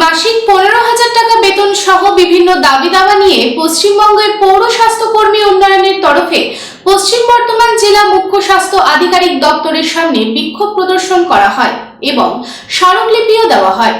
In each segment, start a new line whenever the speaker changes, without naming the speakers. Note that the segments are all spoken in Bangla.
মাসিক পনেরো হাজার টাকা বেতন সহ বিভিন্ন দাবি দাবা নিয়ে পশ্চিমবঙ্গের পৌর স্বাস্থ্যকর্মী উন্নয়নের তরফে পশ্চিম বর্ধমান জেলা মুখ্য স্বাস্থ্য আধিকারিক দপ্তরের সামনে বিক্ষোভ প্রদর্শন করা হয় এবং স্মারকলিপিও দেওয়া হয়।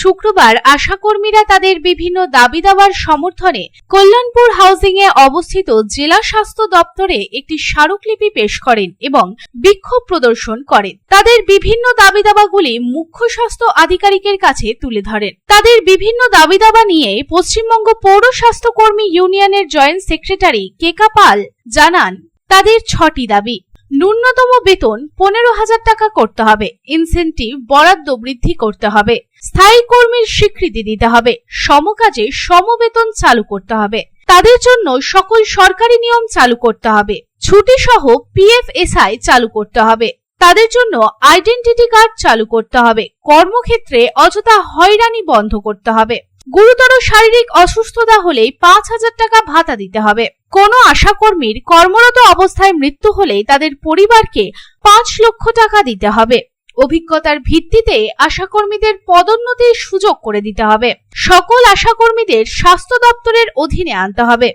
শুক্রবার আশাকর্মীরা তাদের বিভিন্ন দাবি দাওয়ার সমর্থনে কল্যাণপুর হাউজিং এ অবস্থিত জেলা স্বাস্থ্য দপ্তরে একটি স্মারকলিপি পেশ করেন এবং বিক্ষোভ প্রদর্শন করেন। তাদের বিভিন্ন দাবি দাবাগুলি মুখ্য স্বাস্থ্য আধিকারিকের কাছে তুলে ধরেন। তাদের বিভিন্ন দাবি দাবা নিয়ে পশ্চিমবঙ্গ পৌর স্বাস্থ্য কর্মী ইউনিয়নের জয়েন্ট সেক্রেটারি কেকা পাল জানান, তাদের ছটি দাবি। ন্যূনতম বেতন পনেরো হাজার টাকা করতে হবে। ইনসেন্টিভ বরাদ্দ বৃদ্ধি করতে হবে। স্থায়ী কর্মীর স্বীকৃতি দিতে হবে। সমকাজে সমবেতন চালু করতে হবে। তাদের জন্য সকল সরকারি নিয়ম চালু করতে হবে। ছুটি সহ পিএফএসআই চালু করতে হবে। তাদের জন্য আইডেন্টিটি কার্ড চালু করতে হবে। কর্মক্ষেত্রে অযথা হয়রানি বন্ধ করতে হবে। গুরুতর শারীরিক অসুস্থতা হলেই পাঁচ হাজার টাকা ভাতা দিতে হবে। কোনো আশাকর্মীর কর্মরত অবস্থায় মৃত্যু হলে তাদের পরিবারকে পাঁচ লক্ষ টাকা দিতে হবে। অভিজ্ঞতার ভিত্তিতে আশাকর্মীদের পদোন্নতির সুযোগ করে দিতে হবে। সকল আশাকর্মীদের স্বাস্থ্য দপ্তরের অধীনে আনতে হবে।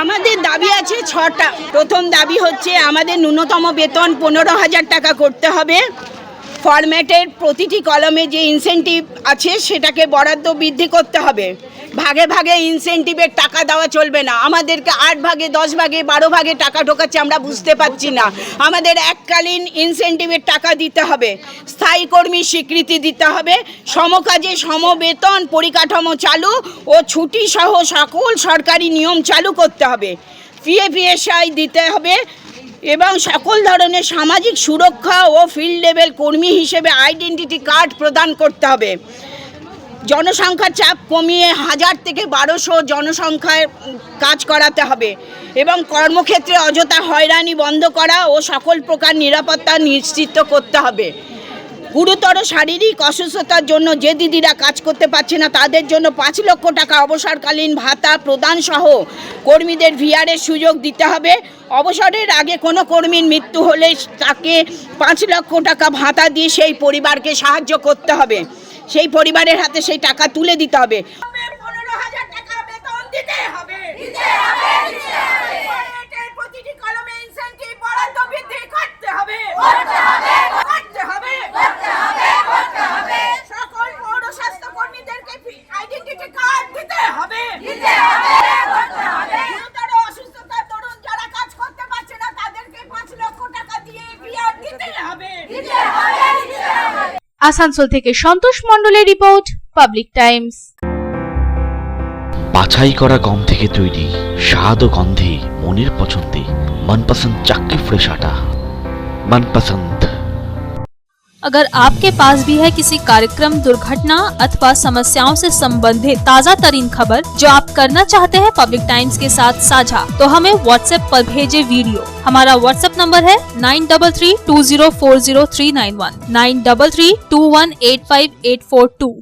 আমাদের দাবি আছে ছটা। প্রথম দাবি হচ্ছে আমাদের ন্যূনতম বেতন পনেরো হাজার টাকা করতে হবে। ফরম্যাটের প্রতিটি কলমে যে ইনসেন্টিভ আছে, সেটাকে বরাদ্দ বৃদ্ধি করতে হবে। ভাগে ভাগে ইনসেন্টিভের টাকা দেওয়া চলবে না। আমাদেরকে আট ভাগে, দশ ভাগে, বারো ভাগে টাকা ঢোকাচ্ছে আমরা বুঝতে পারছি না। আমাদের এককালীন ইনসেন্টিভের টাকা দিতে হবে। স্থায়ী কর্মী স্বীকৃতি দিতে হবে। সমকাজে সমবেতন পরিকাঠামো চালু ও ছুটি সহ সকল সরকারি নিয়ম চালু করতে হবে। পিএফিএসআই দিতে হবে। এবং সকল ধরনের সামাজিক সুরক্ষা ও ফিল্ড লেভেল কর্মী হিসেবে আইডেন্টিটি কার্ড প্রদান করতে হবে। জনসংখ্যার চাপ কমিয়ে হাজার থেকে বারোশো জনসংখ্যায় কাজ করাতে হবে এবং কর্মক্ষেত্রে অযথা হয়রানি বন্ধ করা ও সকল প্রকার নিরাপত্তা নিশ্চিত করতে হবে। গুরুতর শারীরিক অসুস্থতার জন্য যে দিদিরা কাজ করতে পারছে না, তাদের জন্য পাঁচ লক্ষ টাকা অবসরকালীন ভাতা প্রদান সহ কর্মীদের ভিআরের সুযোগ দিতে হবে। অবসরের আগে কোনো কর্মীর মৃত্যু হলে তাকে পাঁচ লক্ষ টাকা ভাতা দিয়ে সেই পরিবারকে সাহায্য করতে হবে। সেই পরিবারের হাতে সেই টাকা তুলে দিতে হবে।
আসানসোল থেকে সন্তোষ মণ্ডলের রিপোর্ট পাবলিক টাইমস
বাছাই করা গম থেকে তৈরি স্বাদ ও গন্ধে মনের পছন্দে মনপসন্দ চাক্কি ফ্রেশ আটা মনপসন্দ
अगर आपके पास भी है किसी कार्यक्रम दुर्घटना अथवा समस्याओं से संबंधित ताज़ा तरीन खबर जो आप करना चाहते हैं पब्लिक टाइम्स के साथ साझा तो हमें व्हाट्सएप पर भेजे वीडियो हमारा व्हाट्सएप नंबर है nine double three two zero four zero three nine one, nine double three two one eight five eight four two.